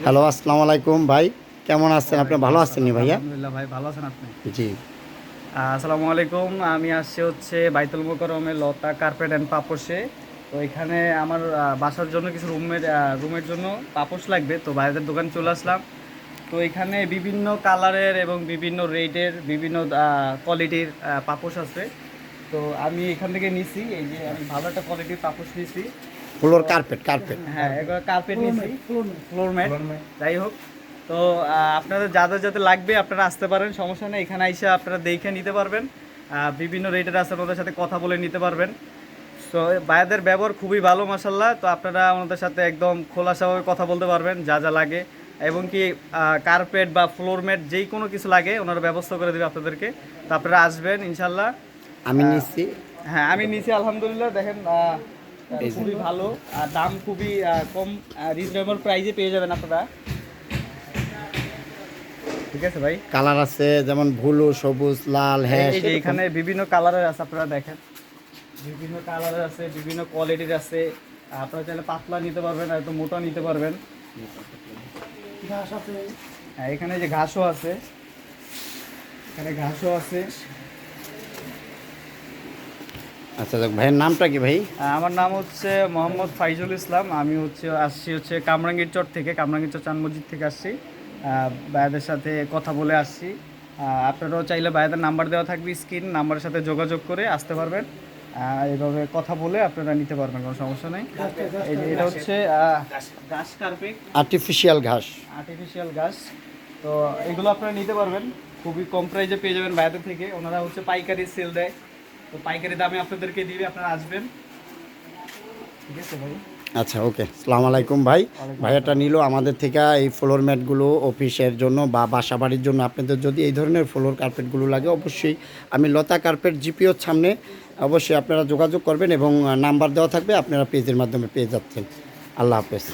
Hello আসসালামু আলাইকুম। ভাই কেমন আছেন? আপনি ভালো আছেন নি ভাইয়া? আলহামদুলিল্লাহ ভাই ভালো আছেন আপনি? জি। আসসালামু আলাইকুম। আমি আসছি হচ্ছে বাইতুল মোকরমে লতা কার্পেট অ্যান্ড পাপোশে। তো এখানে আমার বাসার জন্য কিছু রুমের রুমের জন্য পাপোশ লাগবে। তো বাইরের দোকান চলে আসলাম। তো এখানে বিভিন্ন কালারের এবং বিভিন্ন রেটের বিভিন্ন কোয়ালিটির পাপোশ আছে। তো আমি এখান থেকে নিছি। এই যে আমি ভালো একটা কোয়ালিটির পাপোশ নিছি। Floor carpet carpet. হ্যাঁ এবার কার্পেট নিছি ফ্লোর ম্যাট যাই হোক তো আপনাদের যাদের যাতে লাগবে আপনারা আসতে পারেন সমস্যা নেই এখানে এসে আপনারা দেখে নিতে পারবেন। বিভিন্ন রেটের আছে ওদের সাথে কথা বলে নিতে পারবেন। তো বায়াদের ব্যবহার খুবই ভালো মাসাল্লাহ তো আপনারা ওনাদের সাথে একদম খোলাসাভাবে কথা বলতে পারবেন যা যা লাগে। এবং কি কার্পেট বা ফ্লোর ম্যাট যেই কোনো কিছু লাগে ওনারা ব্যবস্থা করে দেবে আপনাদেরকে। তো আপনারা আসবেন ইনশাল্লাহ আমি নিচ্ছি। হ্যাঁ আমি নিচে আলহামদুলিল্লাহ। দেখেন খুবই ভালো। আর দাম খুবই কম রিজনেবল প্রাইসে পেয়ে যাবেন আপনারা। ঠিক আছে ভাই। কালার আছে যেমন ব্লু সবুজ লাল হ্যাঁ এই যে এখানে বিভিন্ন কালারের আছে আপনারা দেখেন। বিভিন্ন কালারের আছে বিভিন্ন কোয়ালিটির আছে। আপনারা চাইলে পাতলা নিতে পারবেন আর একটু মোটা নিতে পারবেন। হ্যাঁ এখানে যে ঘাসও আছে। এখানে ঘাসও আছে। আচ্ছা ভাইয়ের নামটা কি ভাই? আমার নাম হচ্ছে মোহাম্মদ ফাইজুল ইসলাম। আমি হচ্ছে আসছি হচ্ছে কামরাঙ্গীর চর থেকে কামরাঙ্গীর চর চান মসজিদ থেকে আসছি। ভাইয়াদের সাথে কথা বলে আসছি। আপনারাও চাইলে ভাইয়াদের নাম্বার দেওয়া থাকবে স্ক্রিন নাম্বারের সাথে যোগাযোগ করে আসতে পারবেন। এভাবে কথা বলে আপনারা নিতে পারবেন কোনো সমস্যা নেই। এটা হচ্ছে ঘাস কার্পেট আর্টিফিশিয়াল ঘাস। আর্টিফিশিয়াল ঘাস। তো এগুলো আপনারা নিতে পারবেন। খুবই কম প্রাইসে পেয়ে যাবেন বাইরে থেকে। ওনারা হচ্ছে পাইকারি সেল দেয়। তো পাইকারি দামে আপনাদেরকে দিবে আপনারা আসবেন। ঠিক আছে ভাই? আচ্ছা ওকে। সালাম আলাইকুম ভাই। ভাইয়াটা নিল আমাদের থেকে এই ফ্লোর ম্যাটগুলো অফিসের জন্য বা বাসা বাড়ির জন্য। আপনাদের যদি এই ধরনের ফ্লোর কার্পেটগুলো লাগে অবশ্যই আমি লতা কার্পেট জিপিওর সামনে অবশ্যই আপনারা যোগাযোগ করবেন এবং নাম্বার দেওয়া থাকবে আপনারা পেজের মাধ্যমে পেয়ে যাচ্ছেন। আল্লাহ হাফেজ।